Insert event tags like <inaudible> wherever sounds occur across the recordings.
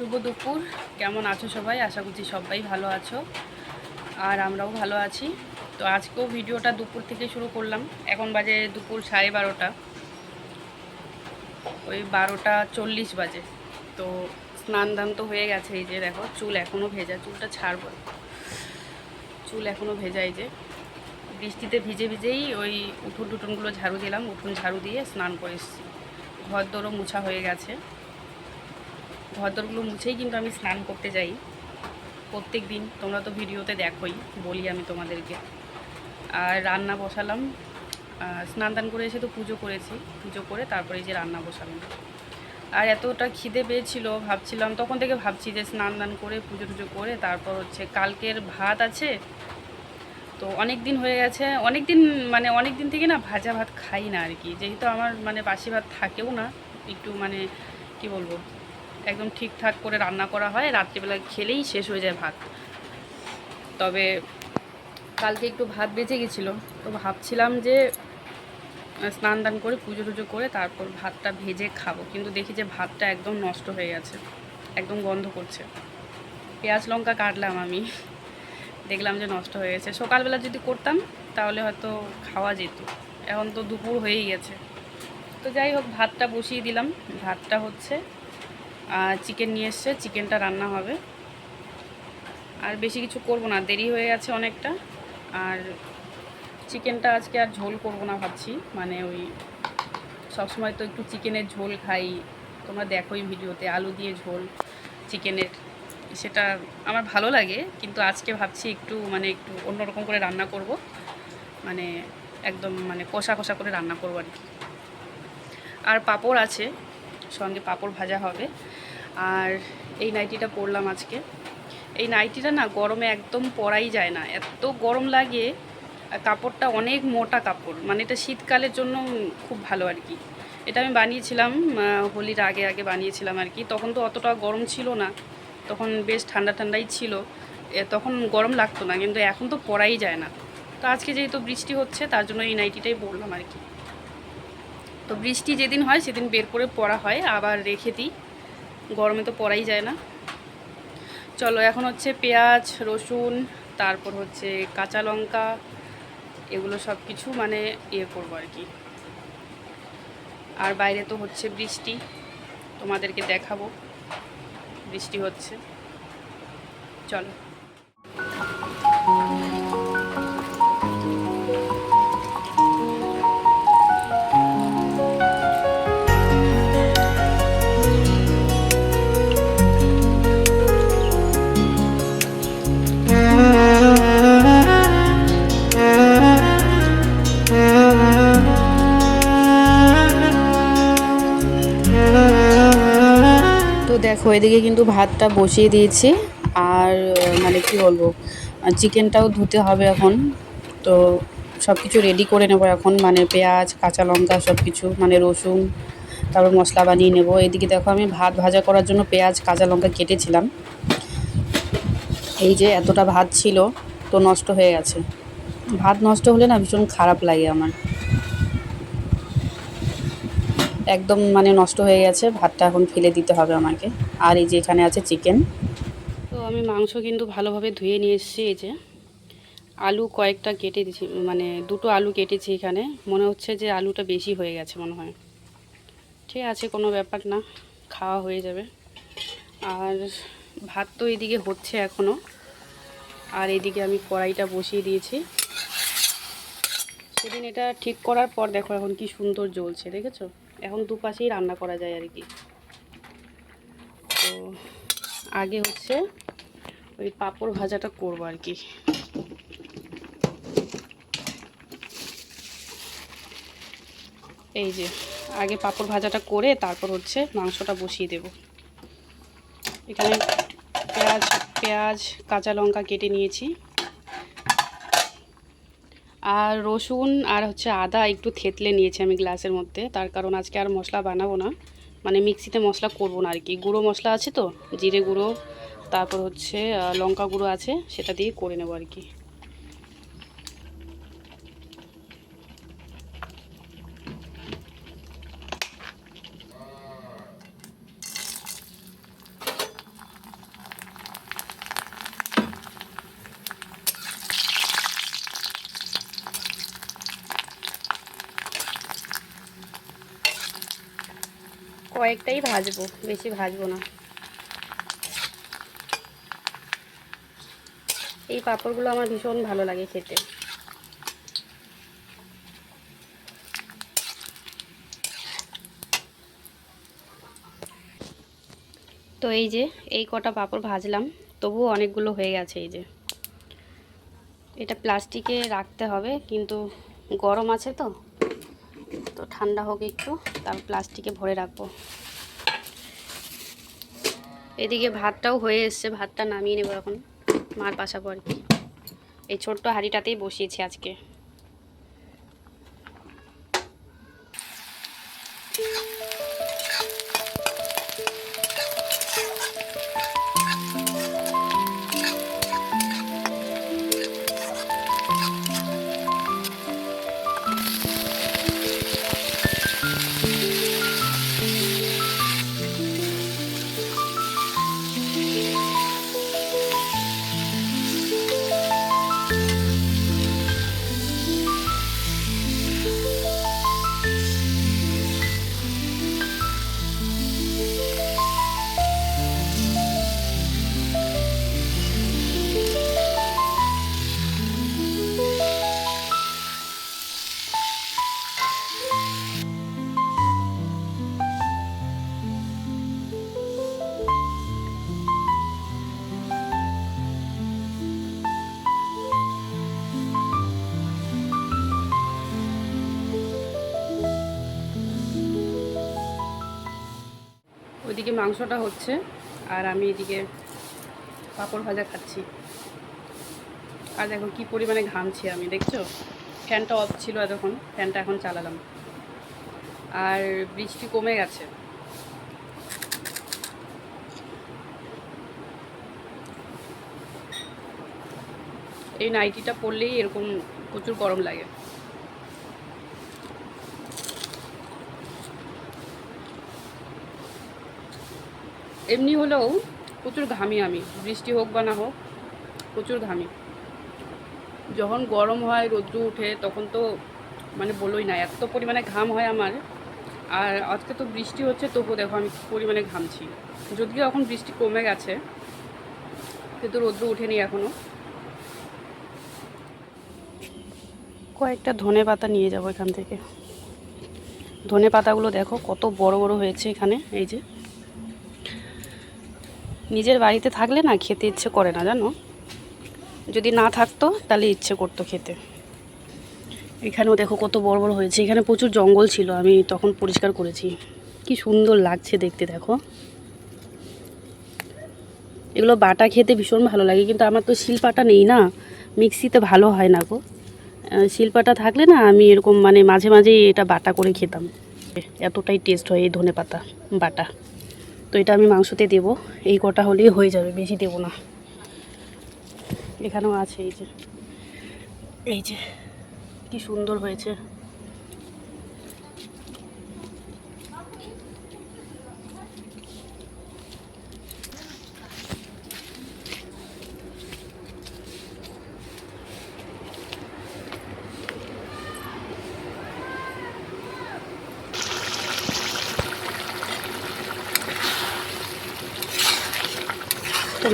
শুভ দুপুর। কেমন আছো সবাই? আশা করছি সবাই ভালো আছো। আর আমরাও ভালো আছি। তো আজকেও ভিডিওটা দুপুর থেকে শুরু করলাম। এখন বাজে দুপুর সাড়ে বারোটা। ওই বারোটা চল্লিশ বাজে। তো স্নান দান তো হয়ে গেছে, এই যে দেখো, চুল এখনও ভেজা, চুলটা ছাড়বো। চুল এখনও ভেজা, এই যে। বৃষ্টিতে ভিজে ভিজেই ওই উঠুন টুটুনগুলো ঝাড়ু দিলাম, উঠুন ঝাড়ু দিয়ে স্নান করে এসেছি। ঘর দরও মুছা হয়ে গেছে। ঘরদরগুলো মুছেই কিন্তু আমি স্নান করতে যাই। প্রত্যেক দিন তোমরা তো ভিডিওতে দেখোই, বলি আমি তোমাদেরকে। আর রান্না বসালাম। স্নান দান করে এসে তো পুজো করেছি। পুজো করে তারপরে যে রান্না বসালাম। আর এতটা খিদে পেয়েছিল, ভাবছিলাম, তখন থেকে ভাবছি যে স্নান দান করে, পুজো টুজো করে, তারপর হচ্ছে কালকের ভাত আছে। তো অনেক দিন হয়ে গেছে। অনেক দিন মানে অনেক দিন থেকে না ভাজা ভাত খাই না আর কি। যেহেতু আমার মানে বাসি ভাত থাকেও না, একটু মানে কি বলব? একদম ঠিকঠাক করে রান্না করা হয়, রাত্রিবেলা খেলেই শেষ হয়ে যায় ভাত। তবে কালকে একটু ভাত বেঁচে গেছিল, তো ভাবছিলাম যে স্নান দান করে, পুজো টুজো করে তারপর ভাতটা ভেজে খাব। কিন্তু দেখি যে ভাতটা একদম নষ্ট হয়ে গেছে, একদম গন্ধ করছে। পেঁয়াজ লঙ্কা কাটলাম আমি, দেখলাম যে নষ্ট হয়ে গেছে। সকালবেলা যদি করতাম, তাহলে হয়তো খাওয়া যেত। এখন তো দুপুর হয়েই গেছে। তো যাই হোক, ভাতটা বসিয়ে দিলাম। ভাতটা হচ্ছে চিকেন নিয়ে এসছে চিকেনটা রান্না হবে। আর বেশি কিছু করব না, দেরি হয়ে গেছে অনেকটা। আর চিকেনটা আজকে আর ঝোল করব না ভাবছি মানে ওই সবসময় তো একটু চিকেনের ঝোল খাই। তোমরা দেখোই ভিডিওতে, আলু দিয়ে ঝোল চিকেনের সেটা আমার ভালো লাগে, কিন্তু আজকে ভাবছি একটু মানে একটু অন্যরকম করে রান্না করব। মানে একদম মানে কষা কষা করে রান্না করব আর কি। আর পাঁপড় আছে সঙ্গে পাপড় ভাজা হবে। আর এই নাইটিটা পরলাম আজকে। এই নাইটিটা না গরমে একদম পরাই যায় না। এত গরম লাগে কাপড়টা অনেক মোটা কাপড়। মানে এটা শীতকালের জন্য খুব ভালো আর কি। এটা আমি বানিয়েছিলাম হোলির আগে আগে বানিয়েছিলাম আর কি। তখন তো অতটা গরম ছিল না। তখন বেশ ঠান্ডা ঠান্ডাই ছিল। তখন গরম লাগতো না, কিন্তু এখন তো পরাই যায় না। তো আজকে যেহেতু বৃষ্টি হচ্ছে, তার জন্য এই নাইটিটাই পরলাম আর কি। তো বৃষ্টি যেদিন হয়, সেদিন বের করে পড়া হয়, আবার রেখে দিই। গরমে তো পড়াই যায় না। চলো, এখন হচ্ছে পেঁয়াজ, রসুন, তারপর হচ্ছে কাঁচা লঙ্কা, এগুলো সব কিছু মানে ইয়ে করব আর কি। আর বাইরে তো হচ্ছে বৃষ্টি, তোমাদেরকে দেখাবো। বৃষ্টি হচ্ছে। চলো। দেখো এদিকে কিন্তু ভাতটা বসিয়ে দিয়েছি। আর মানে কি বলব, চিকেনটাও ধুতে হবে এখন। তো সব কিছু রেডি করে নেব এখন। মানে পেঁয়াজ, কাঁচা লঙ্কা সব কিছু মানে রসুন, তারপর মশলা বানিয়ে নেব। এদিকে দেখো আমি ভাত ভাজা করার জন্য পেঁয়াজ, কাঁচা লঙ্কা কেটেছিলাম। এই যে এতটা ভাত ছিল, তো নষ্ট হয়ে গেছে। ভাত নষ্ট হলে না ভীষণ খারাপ লাগে আমার। একদম মানে নষ্ট হয়ে গেছে, ভাতটা এখন ফেলে দিতে হবে আমাকে। আর এই যে এখানে আছে চিকেন তো আমি মাংস কিন্তু ভালোভাবে ধুয়ে নিয়ে এসেছি, এই যে। আলু কয়েকটা কেটে দিয়েছি মানে দুটো আলু কেটেছি এখানে। মনে হচ্ছে যে আলুটা বেশি হয়ে গেছে মনে হয়। ঠিক আছে, কোনো ব্যাপার না, খাওয়া হয়ে যাবে। আর ভাত তো এদিকে হচ্ছে এখনও আর এদিকে আমি কড়াইটা বসিয়ে দিয়েছি। সেদিন এটা ঠিক করার পর দেখো এখন কি সুন্দর জ্বলছে, দেখেছ? এখন দুপাশেই রান্না করা যায় আর কি। তো আগে হচ্ছে ওই পাঁপড় ভাজাটা করব আর কি। এই যে, আগে পাঁপড় ভাজাটা করে তারপর হচ্ছে মাংসটা বসিয়ে দেব। এখানে পেঁয়াজ পেঁয়াজ, কাঁচা লঙ্কা কেটে নিয়েছি। আর রসুন আর হচ্ছে আদা একটু থেতলে নিয়েছি আমি গ্লাসের মধ্যে। তার কারণ আজকে আর মশলা বানাবো না। মানে মিক্সিতে মশলা করব না আর কি গুঁড়ো মশলা আছে তো? জিরে গুঁড়ো, তারপর হচ্ছে লঙ্কা গুঁড়ো আছে, সেটা দিয়ে করে নেব আর কি কয়েকটাই ভাজবো, বেশি ভাজবো না। এই পাঁপড়গুলো আমার ভীষণ ভালো লাগে খেতে। তো এই যে, এই কটা পাঁপড় ভাজলাম, তবুও অনেকগুলো হয়ে গেছে এই যে। এটা প্লাস্টিকে রাখতে হবে, কিন্তু গরম আছে তো। ঠান্ডা হোক একটু, তারপর প্লাস্টিকে ভরে রাখব। এদিকে ভাতটাও হয়ে এসছে, ভাতটা নামিয়ে নেব এখন, মার পাশাপর কি। এই ছোট্ট হাঁড়িটাতেই বসিয়েছি আজকে। ওইদিকে মাংসটা হচ্ছে আর আমি এদিকে পাঁপড় ভাজা খাচ্ছি। আর দেখো কি পরিমাণে ঘামছি আমি, দেখছ? ফ্যানটা অফ ছিল এতক্ষণ, ফ্যানটা এখন চালালাম। আর বৃষ্টি কমে গেছে। এই নাইটিটা পরলেই এরকম প্রচুর গরম লাগে। এমনি হলেও প্রচুর ঘামি আমি, বৃষ্টি হোক বা না হোক, প্রচুর ঘামি। যখন গরম হয় রৌদ্র উঠে, তখন তো মানে বলোই না, এত পরিমাণে ঘাম হয় আমার। আর আজকে তো বৃষ্টি হচ্ছে, তবুও দেখো আমি পরিমাণে ঘামছি। যদিও এখন বৃষ্টি কমে গেছে, কিন্তু রৌদ্র উঠেনি এখনও কয়েকটা ধনে পাতা নিয়ে যাব এখান থেকে। ধনে পাতাগুলো দেখো, কত বড় বড় হয়েছে এখানে, এই যে। নিজের বাড়িতে থাকলে না খেতে ইচ্ছে করে না, জানো? যদি না থাকতো, তাহলে ইচ্ছে করতো খেতে। এখানেও দেখো কত বড় বড় হয়েছে। এখানে প্রচুর জঙ্গল ছিল, আমি তখন পরিষ্কার করেছি। কি সুন্দর লাগছে দেখতে, দেখো। এগুলো বাটা খেতে ভীষণ ভালো লাগে, কিন্তু আমার তো শিলপাটা নেই না। মিক্সিতে ভালো হয় না গো। শিলপাটা থাকলে না আমি এরকম মানে মাঝে মাঝেই এটা বাটা করে খেতাম। এতটাই টেস্ট হয় এই ধনে পাতা বাটা। তো এটা আমি মাংসতে দেব। এই কটা হলেই হয়ে যাবে, বেশি দেব না। এখানেও আছে, এই যে। এই যে, কি সুন্দর হয়েছে।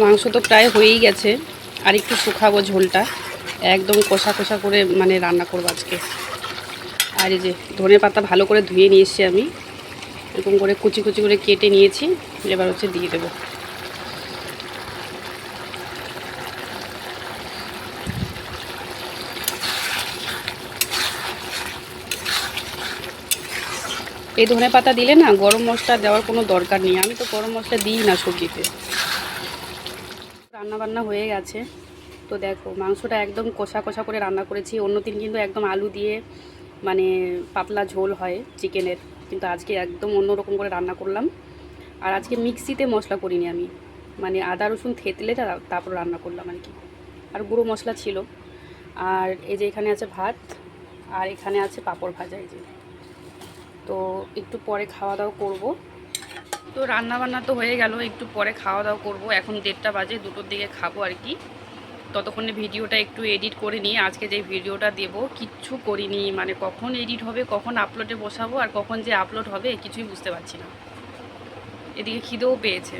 মাংস তো প্রায় হয়েই গেছে। আর একটু শুকাবো ঝোলটা। একদম কষা কষা করে মানে রান্না করব আজকে। আর এই যে ধনে পাতা ভালো করে ধুয়ে নিয়ে আমি। এরকম করে কুচি কুচি করে কেটে নিয়েছি। এবার হচ্ছে দিয়ে দেবো। এই ধনে পাতা দিলে না গরম মশলা দেওয়ার কোনো দরকার নেই। আমি তো গরম মশলা দিই না সবজিতে। রান্না বান্না হয়ে গেছে। তো দেখো, মাংসটা একদম কষা কষা করে রান্না করেছি। অন্য দিন কিন্তু একদম আলু দিয়ে মানে পাতলা ঝোল হয় চিকেনের। কিন্তু আজকে একদম অন্যরকম করে রান্না করলাম। আর আজকে মিক্সিতে মশলা করিনি আমি। মানে আদা, রসুন থেতলেটা তারপর রান্না করলাম আর কি। আর গুঁড়ো মশলা ছিল। আর এই যে এখানে আছে ভাত, আর এখানে আছে পাঁপড় ভাজা এই যে। তো একটু পরে খাওয়া দাওয়া করব। তো রান্না বান্না তো হয়ে গেল, একটু পরে খাওয়া দাওয়া করব। এখন দেড়টা বাজে, দুটোর দিকে খাব আর কি। ততক্ষণে ভিডিওটা একটু এডিট করে নিয়ে আজকে যে ভিডিওটা দেব, কিচ্ছু করিনি। মানে কখন এডিট হবে, কখন আপলোডে বসাবো আর কখন যে আপলোড হবে, কিছুই বুঝতে পারছি না। এদিকে খিদেও পেয়েছে।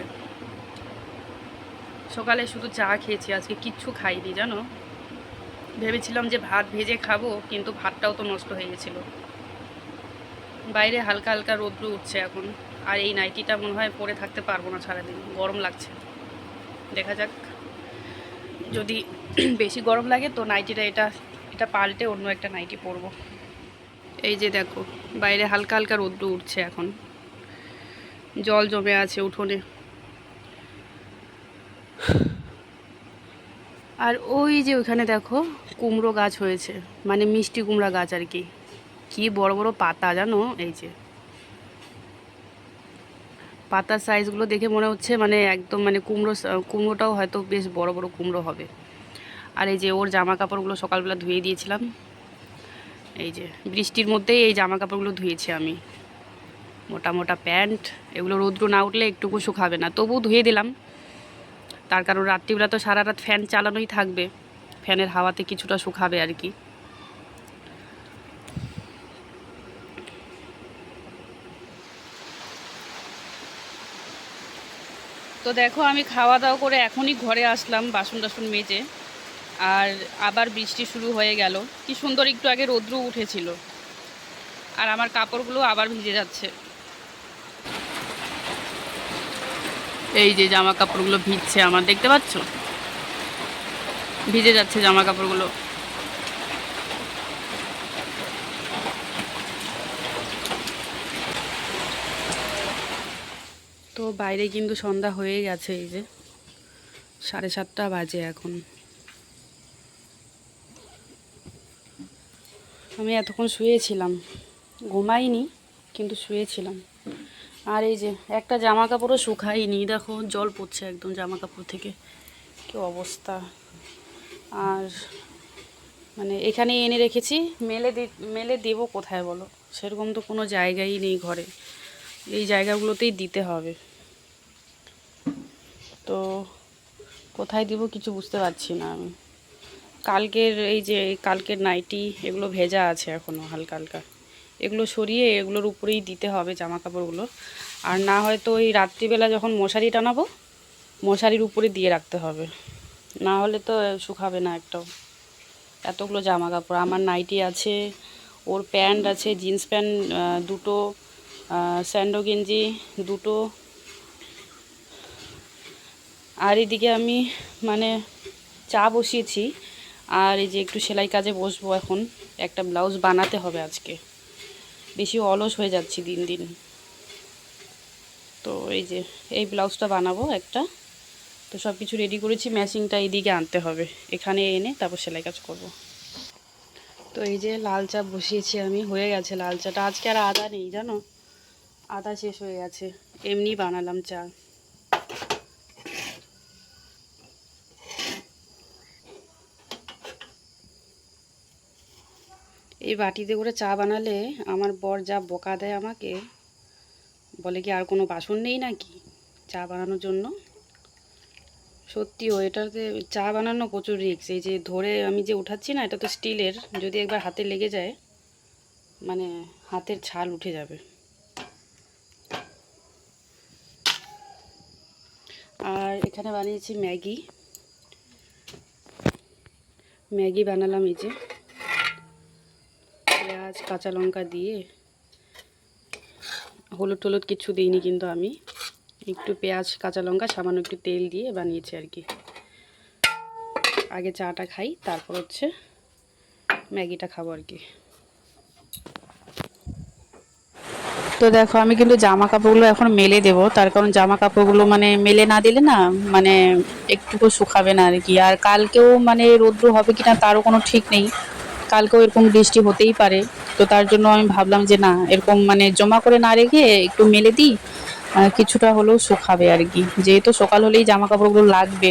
সকালে শুধু চা খেয়েছি, আজকে কিচ্ছু খাইনি, জানো? ভেবেছিলাম যে ভাত ভেজে খাব, কিন্তু ভাতটাও তো নষ্ট হয়ে গেছিল। বাইরে হালকা হালকা রৌদ্র উঠছে এখন। আর এই নাইটিটা মনে হয় পরে থাকতে পারব না সারাদিন। গরম লাগছে। দেখা যাক। যদি <clears throat> বেশি গরম লাগে তো নাইটিটা এটা এটা পাল্টে অন্য একটা নাইটি পরবো। এই যে দেখো, বাইরে হালকা হালকা রৌদ্র উঠছে এখন। জল জমে আছে উঠোনে। আর ওই যে ওইখানে দেখো, কুমড়ো গাছ হয়েছে। মানে মিষ্টি কুমড়া গাছ আর কি। কি বড় বড় পাতা জানো? এই যে। পাতার সাইজগুলো দেখে মনে হচ্ছে মানে একদম মানে কুমড়ো কুমড়োটাও হয়তো বেশ বড় বড় কুমড়ো হবে। আর এই যে ওর জামা কাপড়গুলো সকালবেলা ধুয়ে দিয়েছিলাম। এই যে বৃষ্টির মধ্যেই এই জামা কাপড়গুলো ধুয়েছি আমি। মোটা মোটা প্যান্ট, এগুলো রৌদ্র না উঠলে একটুকু শুকাবে না। তবু ধুয়ে দিলাম। তার কারণ রাত্রিবেলা তো সারা রাত ফ্যান চালানোই থাকবে। ফ্যানের হাওয়াতে কিছুটা শুকাবে আর কি। তো দেখো, আমি খাওয়া দাওয়া করে এখনই ঘরে আসলাম বাসন টাসন মেজে। আর আবার বৃষ্টি শুরু হয়ে গেল। কি সুন্দর একটু আগে রৌদ্র উঠেছিল। আর আমার কাপড়গুলো আবার ভিজে যাচ্ছে। এই যে জামা কাপড়গুলো ভিজছে আমার, দেখতে পাচ্ছ? ভিজে যাচ্ছে জামা কাপড়গুলো। তো বাইরে কিন্তু সন্ধ্যা হয়ে গেছে এই যে। সাড়ে সাতটা বাজে এখন। আমি এতক্ষণ শুয়েছিলাম। ঘুমাইনি, কিন্তু শুয়েছিলাম। আর এই যে একটা জামা কাপড়ও শুকাইনি দেখো, জল পড়ছে একদম জামা কাপড় থেকে। কি অবস্থা। আর মানে এখানে এনে রেখেছি। মেলে মেলে দেবো কোথায় বলো? সেরকম তো কোনো জায়গাই নেই ঘরে। এই জায়গাগুলোতেই দিতে হবে। তো কোথায় দিব কিছু বুঝতে পারছি না আমি। কালকের এই যে কালকের নাইটি, এগুলো ভেজা আছে এখনও হালকা হালকা। এগুলো সরিয়ে, এগুলোর উপরেই দিতে হবে জামা কাপড়গুলো আর না হয়তো ওই রাত্রিবেলা যখন মশারি টানাবো, মশারির উপরে দিয়ে রাখতে হবে। না হলে তো শুকাবে না একটাও। এতগুলো জামা কাপড় আমার নাইটি আছে, ওর প্যান্ট আছে, জিন্স প্যান্ট দুটো স্যান্ডো গেঞ্জি দুটো আর এদিকে আমি মানে চা বসিয়েছি। আর এই যে একটু সেলাই কাজে বসবো এখন। একটা ব্লাউজ বানাতে হবে আজকে। বেশি অলস হয়ে যাচ্ছি দিন দিন। তো এই যে, এই ব্লাউজটা বানাবো একটা। তো সব কিছু রেডি করেছি ম্যাচিংটা এইদিকে আনতে হবে। এখানে এনে তারপর সেলাই কাজ করব। তো এই যে লাল চা বসিয়েছি আমি, হয়ে গেছে লাল চাটা। আজকে আর আদা নেই, জানো? আদা শেষ হয়ে গেছে। এমনি বানালাম চা। এই বাটিতে করে চা বানালে আমার বর যা বকা দেয় আমাকে, বলে কি আর কোনো বাসন নেই নাকি চা বানানোর জন্য? সত্যিও এটাতে চা বানানো প্রচুর রিক্স এই যে ধরে আমি যে উঠাচ্ছি না, এটা তো স্টিলের, যদি একবার হাতে লেগে যায় মানে হাতের ছাল উঠে যাবে। আর এখানে বানিয়েছি ম্যাগি। ম্যাগি বানালাম এই যে। কাঁচা লঙ্কা দিয়ে হলুদ টলুদ কিছু দিইনি কিন্তু আমি। একটু পেঁয়াজ, কাঁচা লঙ্কা, সামান্য একটু তেল দিয়ে বানিয়েছি আর কি। আগে চাটা খাই, তারপর হচ্ছে ম্যাগিটা খাব আর কি। তো দেখো, আমি কিন্তু জামা কাপড়গুলো এখন মেলে দেবো। তার কারণ জামা কাপড়গুলো মানে মেলে না দিলে না মানে একটুকু শুকাবে না আর কি। আর কালকেও মানে রৌদ্র হবে কিনা তারও কোনো ঠিক নেই। কালকেও এরকম বৃষ্টি হতেই পারে, তো তার জন্য আমি ভাবলাম যে না, এরকম মানে জমা করে না রেখে একটু মেলে দিই কিছুটা হলেও শুকাবে আর কি। যেহেতু সকাল হলেই জামা কাপড়গুলো লাগবে,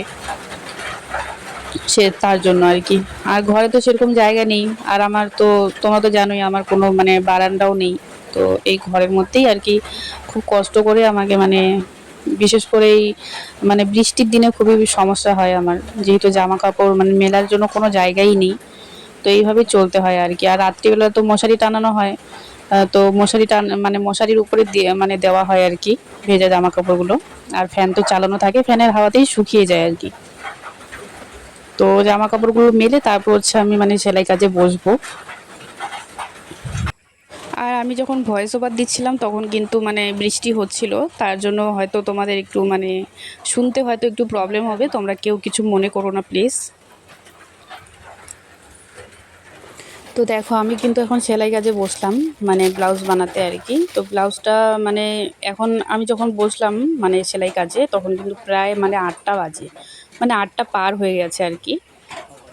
সে তার জন্য আর কি। আর ঘরে তো সেরকম জায়গা নেই, আর আমার তো, তোমরা তো জানোই আমার কোনো মানে বারান্দাও নেই, তো এই ঘরের মধ্যেই আর কি খুব কষ্ট করে আমাকে মানে বিশেষ করে এই মানে বৃষ্টির দিনে খুবই সমস্যা হয় আমার। যেহেতু জামা কাপড় মানে মেলার জন্য কোনো জায়গাই নেই তো এইভাবে চলতে হয় আর কি। আর রাত্রিবেলা তো মশারি টানানো হয়। তো মশারি টান মানে মশারির উপরে দিয়ে মানে দেওয়া হয় আর কি, ভেজা জামা কাপড়গুলো আর ফ্যান তো চালানো থাকে, ফ্যানের হাওয়াতেই শুকিয়ে যায় আর কি। তো জামা কাপড়গুলো মেলে, তারপর হচ্ছে আমি মানে সেলাই কাজে বসবো। আর আমি যখন ভয়েস ওভার দিচ্ছিলাম, তখন কিন্তু মানে বৃষ্টি হচ্ছিল। তার জন্য হয়তো তোমাদের একটু মানে শুনতে হয়তো একটু প্রবলেম হবে। তোমরা কেউ কিছু মনে করো না প্লিজ তো দেখো, আমি কিন্তু এখন সেলাই কাজে বসলাম মানে ব্লাউজ বানাতে আর কি। তো ব্লাউজটা মানে এখন আমি যখন বসলাম মানে সেলাই কাজে, তখন কিন্তু প্রায় মানে আটটা বাজে। মানে আটটা পার হয়ে গেছে আর কি।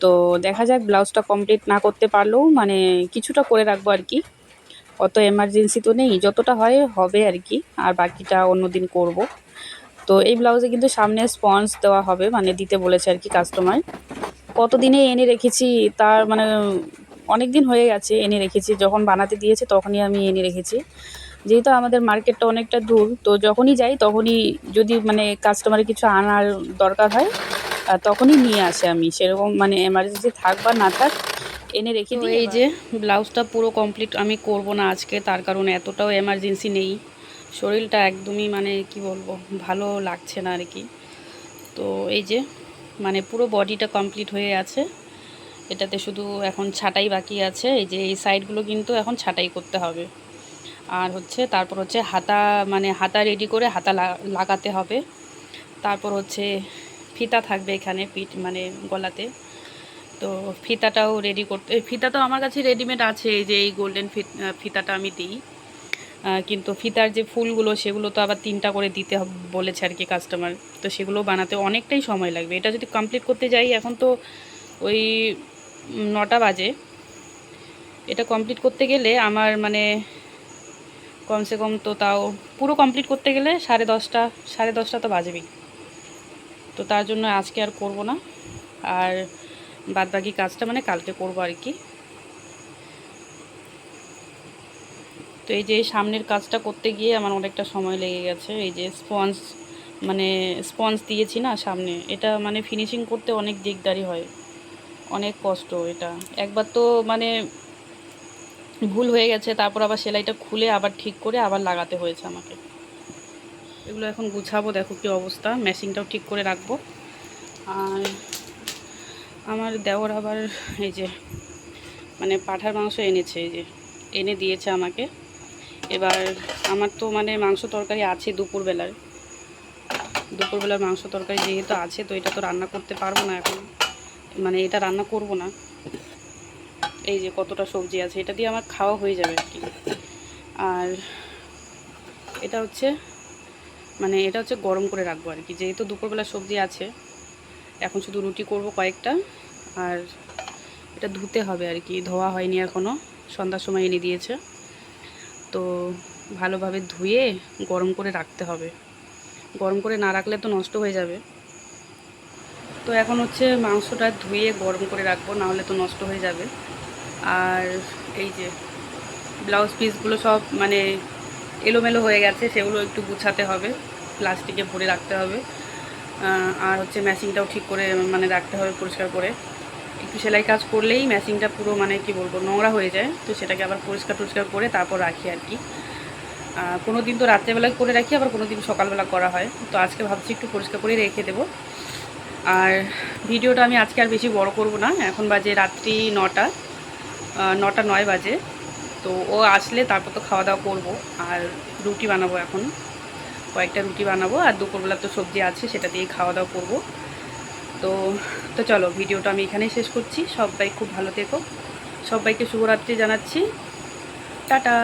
তো দেখা যাক ব্লাউজটা কমপ্লিট না করতে পারলেও মানে কিছুটা করে রাখব আর কি। অত এমার্জেন্সি তো নেই, যতটা হয় হবে আর কি, আর বাকিটা অন্য দিন করব। তো এই ব্লাউজে কিন্তু সামনে স্পঞ্জ দেওয়া হবে মানে দিতে বলেছে আর কি কাস্টমার কতদিনে এনে রেখেছি, তার মানে অনেক দিন হয়ে গেছে এনে রেখেছি। যখন বানাতে দিয়েছে তখনই আমি এনে রেখেছি। যেহেতু আমাদের মার্কেটটা অনেকটা দূর তো যখনই যাই তখনই যদি মানে কাস্টমারের কিছু আনার দরকার হয় তখনই নিয়ে আসে আমি। সেরকম মানে এমার্জেন্সি থাক বা না থাক এনে রেখে দিই এই যে ব্লাউজটা পুরো কমপ্লিট আমি করব না আজকে তার কারণে এতটাও এমার্জেন্সি নেই। শরীরটা একদমই মানে কি বলব ভালো লাগছে না আর কি। তো এই যে মানে পুরো বডিটা কমপ্লিট হয়ে আছে এটাতে শুধু এখন ছাটাই বাকি আছে, এই যে এই সাইডগুলো কিন্তু এখন ছাটাই করতে হবে। আর হচ্ছে তারপর হচ্ছে হাতা মানে হাতা রেডি করে হাতা লাগাতে হবে। তারপর হচ্ছে ফিতা থাকবে এখানে পিঠ মানে গলাতে। তো ফিতাটাও রেডি করতে ফিতা তো আমার কাছে রেডিমেড আছে, এই যে এই গোল্ডেন ফিতাটা আমি দিই। কিন্তু ফিতার যে ফুলগুলো, সেগুলো তো আবার তিনটা করে দিতে বলেছে আর কি কাস্টমার তো সেগুলো বানাতে অনেকটাই সময় লাগবে। এটা যদি কমপ্লিট করতে যাই, এখন তো ওই নটা বাজে। এটা কমপ্লিট করতে গেলে আমার মানে কমসে কম তো তাও পুরো কমপ্লিট করতে গেলে সাড়ে দশটা সাড়ে দশটা তো বাজবেই তো তার জন্য আজকে আর করব না। আর বাদবাকি কাজটা মানে কালকে করব আর কি। তো এই যে সামনের কাজটা করতে গিয়ে আমার অনেকটা সময় লেগে গেছে। এই যে স্পঞ্জ মানে স্পঞ্জ দিয়েছি না সামনে। এটা মানে ফিনিশিং করতে অনেক দিকদারি হয়। অনেক কষ্ট এটা। একবার তো মানে ভুল হয়ে গেছে, তারপর আবার সেলাইটা খুলে আবার ঠিক করে আবার লাগাতে হয়েছে আমাকে। এগুলো এখন গুছাবো, দেখো কি অবস্থা। মেশিনটাও ঠিক করে রাখব। আর আমার দেওর আবার এই যে মানে পাঠার মাংস এনেছে, এই যে এনে দিয়েছে আমাকে। এবার আমার তো মানে মাংস তরকারি আছে দুপুরবেলার দুপুরবেলার মাংস তরকারি যেহেতু আছে, তো এটা তো রান্না করতে পারব না এখন। মানে এটা রান্না করব না। এই যে কতটা সবজি আছে, এটা দিয়ে আমার খাওয়া হয়ে যাবে আর কি। আর এটা হচ্ছে মানে এটা হচ্ছে গরম করে রাখব আর কি। যেহেতু দুপুরবেলা সবজি আছে, এখন শুধু রুটি করব কয়েকটা। আর এটা ধুতে হবে আর কি, ধোয়া হয়নি এখনও সন্ধ্যার সময় এনে দিয়েছে। তো ভালোভাবে ধুয়ে গরম করে রাখতে হবে। গরম করে না রাখলে তো নষ্ট হয়ে যাবে। তো এখন হচ্ছে মাংসটা ধুয়ে গরম করে রাখব, নাহলে তো নষ্ট হয়ে যাবে। আর এই যে ব্লাউজ পিসগুলো সব মানে এলোমেলো হয়ে গেছে, সেগুলো একটু গুছাতে হবে, প্লাস্টিকে ভরে রাখতে হবে। আর হচ্ছে ম্যাচিংটাও ঠিক করে মানে রাখতে হবে পরিষ্কার করে। একটু সেলাই কাজ করলেই ম্যাচিংটা পুরো মানে কি বলব, নোংরা হয়ে যায়, তো সেটাকে আবার পরিষ্কার টরিষ্কার করে তারপর রাখি আর কি। কোনো দিন তো রাত্রেবেলায় করে রাখি, আবার কোনো দিন সকালবেলা করা হয়। তো আজকে ভাবছি একটু পরিষ্কার করে রেখে দেবো। আর ভিডিওটা আমি আজকে আর বেশি বড় করব না। এখন বাজে রাত্রি নটা নটা নয় বাজে। তো ও আসলে তারপর তো খাওয়া দাওয়া করব। আর রুটি বানাবো এখন। কয়েকটা রুটি বানাবো আর দুপুরবেলা তো সবজি আছে, সেটা দিয়ে খাওয়া দাওয়া করব। তো তো চলো, ভিডিওটা আমি এখানেই শেষ করছি। সবাই খুব ভালো থেকো। সবাইকে শুভরাত্রি জানাচ্ছি। টাটা।